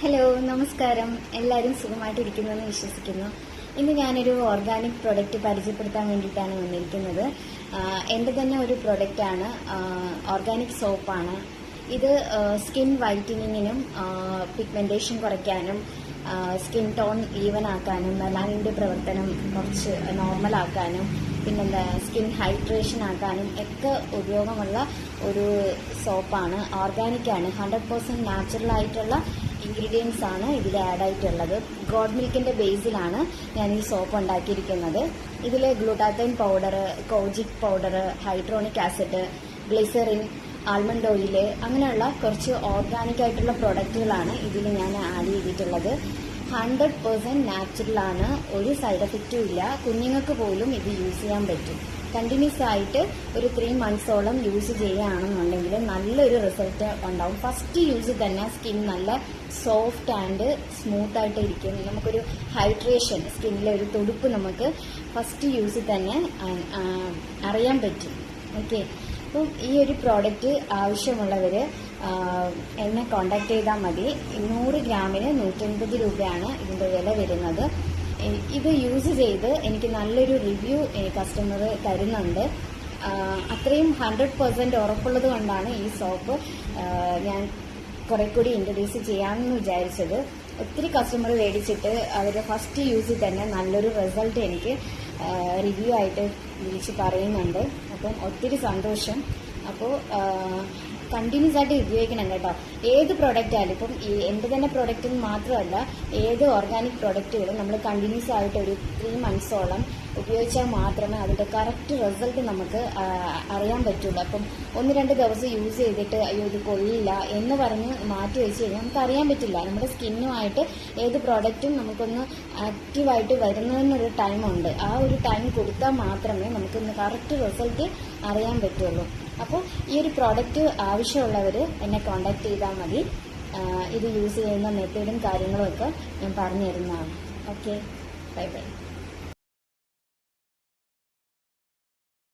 Hello നമസ്കാരം. എല്ലാവരും സുഖമായിട്ടിരിക്കുന്നെന്ന് വിശ്വസിക്കുന്നു. ഇന്ന് ഞാനൊരു ഓർഗാനിക് പ്രൊഡക്റ്റ് പരിചയപ്പെടുത്താൻ വേണ്ടിയിട്ടാണ് വന്നിരിക്കുന്നത്. എന്റെ തന്നെ ഒരു പ്രൊഡക്റ്റാണ് ഓർഗാനിക് സോപ്പാണ് ഇത് സ്കിൻ വൈറ്റനിങ്ങിനും പിഗ്മെന്റേഷൻ കുറയ്ക്കാനും സ്കിൻ ടോൺ ഈവൻ ആക്കാനും മെലാനിന്റെ പ്രവർത്തനം കുറച്ച് നോർമൽ ആക്കാനും പിന്നെന്താ സ്കിൻ ഹൈഡ്രേഷൻ ആക്കാനും ഒക്കെ ഉപയോഗമുള്ള ഒരു സോപ്പാണ് ഓർഗാനിക് ആണ്. ഹൺഡ്രഡ് പെർസെന്റ് നാച്ചുറൽ ആയിട്ടുള്ള ഇൻഗ്രീഡിയൻസ് ആണ് ഇതിൽ ആഡ് ആയിട്ടുള്ളത്. ഗോഡ് മിൽക്കിന്റെ ബേസിലാണ് ഞാൻ ഈ സോപ്പ് ഉണ്ടാക്കിയിരിക്കുന്നത്. ഇതിൽ glutathione powder kojic powder hydronic acid glycerin almond oil അങ്ങനെയുള്ള കുറച്ച് ഓർഗാനിക് ആയിട്ടുള്ള പ്രൊഡക്റ്റുകളാണ് ഇതിൽ ഞാൻ ആഡ് ചെയ്തിട്ടുള്ളത്. ഹൺഡ്രഡ് പെർസെന്റ് നാച്ചുറൽ ആണ്. ഒരു സൈഡ് എഫക്റ്റും ഇല്ല. കുഞ്ഞുങ്ങൾക്ക് പോലും ഇത് യൂസ് ചെയ്യാൻ പറ്റും. കണ്ടിന്യൂസ് ആയിട്ട് ഒരു ത്രീ മന്ത്സോളം യൂസ് ചെയ്യുകയാണെന്നുണ്ടെങ്കിൽ നല്ലൊരു റിസൾട്ട് ഉണ്ടാവും. ഫസ്റ്റ് യൂസ് തന്നെ സ്കിൻ നല്ല സോഫ്റ്റ് ആൻഡ് സ്മൂത്ത് ആയിട്ട് ഇരിക്കും. നമുക്കൊരു ഹൈഡ്രേഷൻ സ്കിന്നിലെ ഒരു തുടുപ്പ് നമുക്ക് ഫസ്റ്റ് യൂസ് തന്നെ അറിയാൻ പറ്റും. ഓക്കെ അപ്പം ഈ ഒരു പ്രോഡക്റ്റ് ആവശ്യമുള്ളവർ എന്നെ കോണ്ടാക്ട് ചെയ്താൽ മതി. നൂറ് ഗ്രാമിന് നൂറ്റൻപത് രൂപയാണ് ഇതിന്റെ വില വരുന്നത്. ഇത് യൂസ് ചെയ്ത് എനിക്ക് നല്ലൊരു റിവ്യൂ കസ്റ്റമർ തരുന്നുണ്ട്. അത്രയും ഹൺഡ്രഡ് പെർസെന്റ് ഉറപ്പുള്ളത് കൊണ്ടാണ് ഈ സോപ്പ് ഞാൻ കുറെ കൂടി ഇൻട്രൊഡ്യൂസ് ചെയ്യാമെന്ന് വിചാരിച്ചത്. ഒത്തിരി കസ്റ്റമർ മേടിച്ചിട്ട് അവരുടെ ഫസ്റ്റ് യൂസിൽ തന്നെ നല്ലൊരു റിസൾട്ട് എനിക്ക് റിവ്യൂ ആയിട്ട് വിളിച്ച് പറയുന്നുണ്ട്. അപ്പം ഒത്തിരി സന്തോഷം. അപ്പോൾ കണ്ടിന്യൂസ് ആയിട്ട് ഉപയോഗിക്കണം കേട്ടോ. ഏത് പ്രോഡക്റ്റ് ആയാലും ഇപ്പം എന്റെ തന്നെ പ്രോഡക്റ്റ് മാത്രമല്ല ഏത് ഓർഗാനിക് പ്രോഡക്റ്റുകളും നമ്മൾ കണ്ടിന്യൂസ് ആയിട്ട് ഒരു ത്രീ മന്ത്സോളം ഉപയോഗിച്ചാൽ മാത്രമേ അതിന്റെ കറക്റ്റ് റിസൾട്ട് നമുക്ക് അറിയാൻ പറ്റുള്ളൂ. അപ്പം ഒന്ന് രണ്ട് ദിവസം യൂസ് ചെയ്തിട്ട് അയ്യോ ഇത് കൊള്ളില്ല എന്ന് പറഞ്ഞ് മാറ്റി വെച്ച് കഴിഞ്ഞാൽ നമുക്ക് അറിയാൻ പറ്റില്ല. നമ്മുടെ സ്കിന്നുമായിട്ട് ഏത് പ്രോഡക്റ്റും നമുക്കൊന്ന് ആക്റ്റീവായിട്ട് വരുന്നതിനൊരു ടൈമുണ്ട് ആ ഒരു ടൈം കൊടുത്താൽ മാത്രമേ നമുക്കൊന്ന് കറക്റ്റ് റിസൾട്ട് അറിയാൻ പറ്റുള്ളൂ. അപ്പോൾ ഈ ഒരു പ്രോഡക്റ്റ് ആവശ്യമുള്ളവർ എന്നെ കോണ്ടാക്ട് ചെയ്താൽ മതി. ഇത് യൂസ് ചെയ്യുന്ന മെത്തേഡും കാര്യങ്ങളും ഒക്കെ ഞാൻ പറഞ്ഞു തരുന്നതാണ്. Okay bye bye